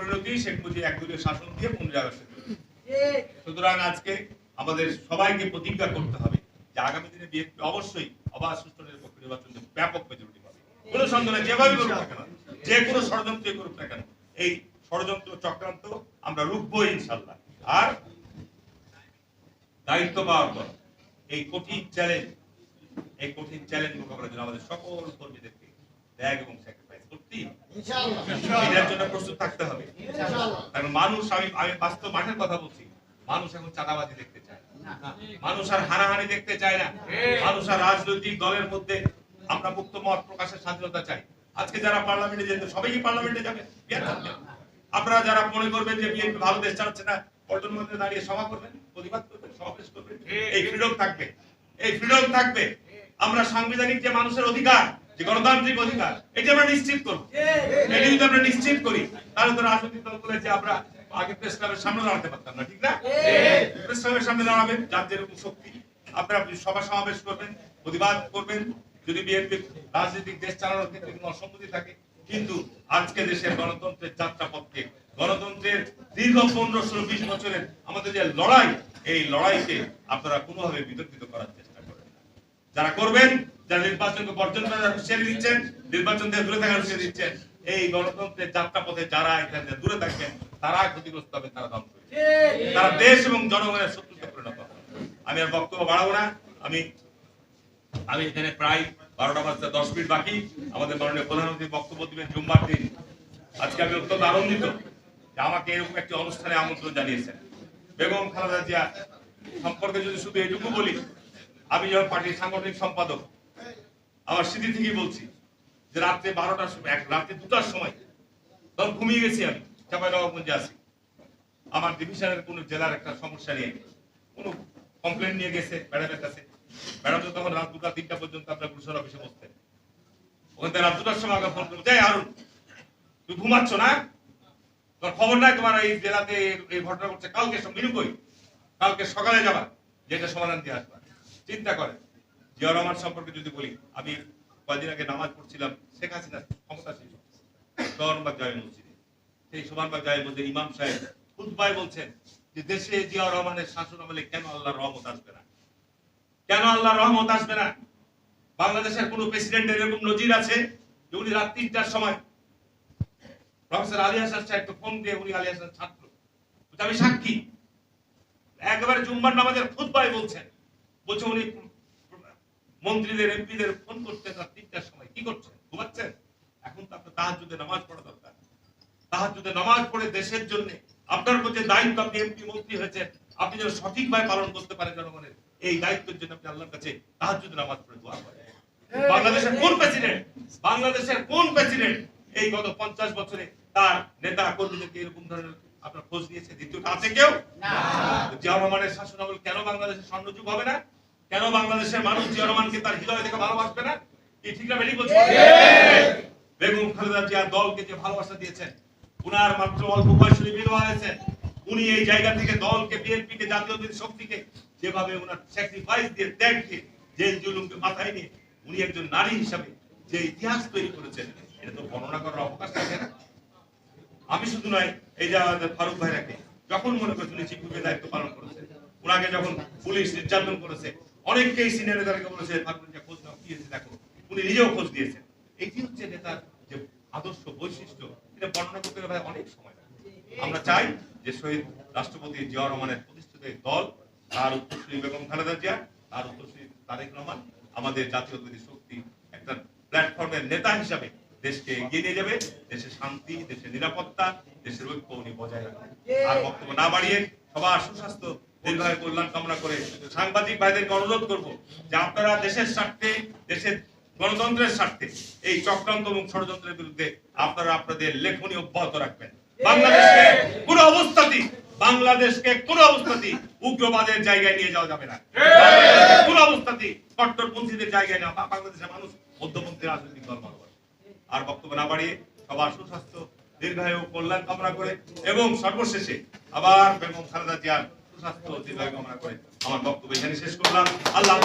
পরিণতি শেখ মুজিব একদলীয় শাসন দিয়ে পুনরায় সুতরাং আজকে আমাদের সবাইকে প্রতিজ্ঞা করতে হবে যে আগামী দিনে বিএনপি অবশ্যই অবাধ সুষ্ঠু নিরপেক্ষ নির্বাচন ব্যাপক মেজরিটি পাবে। কোনো সন্দেহ নেই যেভাবে করুক না কেন যে কোনো ষড়যন্ত্র করুক না কেন এই ষড়যন্ত্র চক্রান্ত আমরা রুখবো ইনশাল্লাহ আর দায়িত্ব পাওয়ার পর এই কঠিন চ্যালেঞ্জ এই কঠিন চ্যালেঞ্জ মোকাবেলার জন্য আমাদের সকল কর্মীদেরকে ত্যাগ এবং। এটার জন্য প্রস্তুত থাকতে হবে। কারণ মানুষ আমি আমি বাস্তব মাঠের কথা বলছি মানুষ এখন চাঁদাবাজি দেখতে চায় না। মানুষ আর হানাহানি দেখতে চায় না। মানুষ আর রাজনৈতিক দলের মধ্যে আমরা মুক্ত মত প্রকাশের স্বাধীনতা চাই। আজকে যারা পার্লামেন্টে যেতে সবাই কি পার্লামেন্টে যাবে? আপনারা যারা মনে করবেন যে বিএনপি ভালো দেশ চালাচ্ছে না পল্টন মধ্যে দাঁড়িয়ে সভা করবেন প্রতিবাদ করবেন সমাবেশ করবেন এই ফ্রিডম থাকবে। এই ফ্রিডম থাকবে। আমরা সাংবিধানিক যে মানুষের অধিকার যে গণতান্ত্রিক অধিকার এটি আমরা নিশ্চিত করব। এটি যদি আমরা নিশ্চিত করি তাহলে তো রাজনৈতিক দলগুলো যে আমরা আগে প্রেস ক্লাবের সামনে দাঁড়াতে পারতাম না ঠিক না? প্রেস ক্লাবের সামনে দাঁড়াবেন যার যেরকম শক্তি। আপনারা সভা সমাবেশ করবেন প্রতিবাদ করবেন। যদি বিএনপি রাজনৈতিক দেশ চালানোর ক্ষেত্রে কোনো অসম্মতি থাকে কিন্তু আজকে দেশের গণতন্ত্রের যাত্রা যাত্রাপথকে গণতন্ত্রের দীর্ঘ পনেরো ষোলো বিশ বছরের আমাদের যে লড়াই এই লড়াইকে আপনারা কোনোভাবে বিতর্কিত করার চেষ্টা করেন না। যারা করবেন যারা নির্বাচনকে বর্জন করার হুঁশিয়ারি দিচ্ছেন নির্বাচন থেকে দূরে থাকার হুঁশিয়ারি দিচ্ছেন এই গণতন্ত্রের যাত্রা পথে যারা এখান থেকে দূরে থাকবেন তারা ক্ষতিগ্রস্ত হবে তারা ধ্বংস তারা দেশ এবং জনগণের শত্রুতে পরিণত হবে। আমি আর বক্তব্য বাড়াবো না। আমি আমি এখানে প্রায় বারোটা বাজতে দশ মিনিট বাকি। আমাদের মাননীয় প্রধানমন্ত্রী বক্তব্য দিবেন জুম্মার দিন। আজকে আমি অত্যন্ত আনন্দিত যে আমাকে এরকম একটি অনুষ্ঠানে আমন্ত্রণ জানিয়েছেন। বেগম খালেদা জিয়া সম্পর্কে যদি শুধু এটুকু বলি আমি যখন পার্টির সাংগঠনিক সম্পাদক আমার স্মৃতি থেকে বলছি যে রাত্রে বারোটার সময়, এক রাত্রে দুটার সময় তখন ঘুমিয়ে গেছি আমি, চাপাই নবাবগঞ্জে আছি। আমার ডিভিশনের কোনো জেলার একটা সমস্যা নিয়ে কোন কমপ্লেন নিয়ে গেছে ম্যাডামের কাছে। ম্যাডাম তো তখন রাত দুটা, তিনটা পর্যন্ত আপনার গুরুসর অফিসে বসতেন। ওখান থেকে রাত দুটার সময় আগে ফোন করব যাই আরুন তুই ঘুমাচ্ছ না? তোর খবর নাই তোমার এই জেলাতে এই- ঘটনা ঘটছে, কালকে সব মিনু কই? কালকে সকালে যাবা, যেটা সমাধান দিয়ে আসবা। চিন্তা করে জিয়া রহমান সম্পর্কে যদি বলি, আমি কয়েকদিন আগে নামাজ পড়ছিলাম, শেখ হাসিনা ক্ষমতা ছিল সোহানবাগ জামে মসজিদে। সেই সোহানবাগ জামে মসজিদে ইমাম সাহেব খুতবায় বলছেন যে দেশে জিয়া রহমানের শাসন আমলে কেন আল্লাহর রহমত আসবে না? কেন আল্লাহর রহমত আসবে না? বাংলাদেশের কোন প্রেসিডেন্টের এরকম নজির আছে যে উনি রাত তিনটার সময় প্রফেসর আলী হাসান সাহেবকে ফোন দিয়ে উনি আলী হাসান ছাত্র আমি সাক্ষী। একেবারে জুম্মার নামাজের খুতবায় বলছেন, বলছে উনি মন্ত্রীদের এমপিদের ফোন করতেন রাত তিনটার সময়। কি করছেন? ঘুমাচ্ছেন? এখন তো আপনার তাহাজুদে নামাজ পড়া দরকার। তাহাজুদে নামাজ পড়ে দেশের জন্য আপনার যে দায়িত্ব আপনি এমপি মন্ত্রী হয়েছেন আপনি যেন সঠিকভাবে পালন করতে পারেন জনগণের এই দায়িত্বের জন্য আপনি আল্লাহর কাছে তাহাজুদে নামাজ পড়ে দোয়া করেন। বাংলাদেশের কোন প্রেসিডেন্ট বাংলাদেশের কোন প্রেসিডেন্ট এই গত পঞ্চাশ বছরে তার নেতা কর্মীদেরকে এরকম ধরনের আপনার খোঁজ নিয়েছে? দ্বিতীয়টা আছে কেউ? জিয়া রহমানের শাসন আমল কেন বাংলাদেশের স্বর্ণযুগ হবে না? কেন বাংলাদেশের মানুষ জিয়া রহমানকে তার হৃদয় থেকে ভালোবাসবে না? এই ঠিক না বেরিয়ে বলছি বেগম খালেদা জিয়া দলকে যে ভালোবাসা দিয়েছেন উনার মাত্র অল্প বয়সে বিধবা হয়েছেন উনি এই জায়গা থেকে দলকে বিএনপি কে জাতীয় শক্তিকে যেভাবে উনার স্যাক্রিফাইস দিয়ে ত্যাগ দিয়ে জেল জুলুমকে মাথায় নিয়ে উনি একজন নারী হিসাবে যে ইতিহাস তৈরি করেছেন এটা তো বর্ণনা করার অবকাশ থাকে না। আমি শুধু নয় এই যে আমাদের ফারুক ভাইরাকে যখন মনে করছেন চিফ দায়িত্ব পালন করেছে ওনাকে যখন পুলিশ নির্যাতন করেছে অনেককেই সিনিয়র নেতাকে বলেছে ফারুক ভাইয়া খোঁজ নাও, কি হয়েছে দেখো। উনি নিজেও খোঁজ দিয়েছেন এটি হচ্ছে নেতার যে আদর্শ বৈশিষ্ট্য, এটা বর্ণনা করতে গেলে অনেক সময় লাগে। আমরা চাই যে শহীদ রাষ্ট্রপতি জিয়া রহমানের প্রতিষ্ঠিত দল, তার উত্তরসূরি বেগম খালেদা জিয়া, তার উত্তরসূরি তারেক রহমান, আমাদের জাতীয়তাবাদী শক্তি একটা প্ল্যাটফর্মের নেতা হিসাবে দেশকে এগিয়ে নিয়ে যাবে। দেশের শান্তি দেশের নিরাপত্তা, দেশের ঐক্য উনি বজায় রাখবেন। আর বক্তব্য না বাড়িয়ে সবার সুস্বাস্থ্য দীর্ঘায় কল্যাণ কামনা করে সাংবাদিক ভাইদেরকে অনুরোধ করব যে আপনারা দেশের স্বার্থে, দেশের গণতন্ত্রের স্বার্থে এই চক্রান্ত এবং ষড়যন্ত্রের বিরুদ্ধে আপনারা আপনাদের লেখনী অব্যাহত রাখবেন। বাংলাদেশকে কোন অবস্থাতেই, বাংলাদেশকে কোন অবস্থাতেই উগ্রবাদের জায়গায় নিয়ে যাওয়া যাবে না। কোন অবস্থাতেই কট্টরপন্থীদের জায়গায় না বাংলাদেশের মানুষ মধ্যপন্থী রাজনৈতিক দল ভালোবাসে আর বক্তব্য না বাড়িয়ে সবার সুস্বাস্থ্য, দীর্ঘায়ু, কল্যাণ কামনা করে এবং সর্বশেষে আবার বেগম খালেদা জিয়ার আমার বক্তব্য এখানে শেষ করলাম। আল্লাহ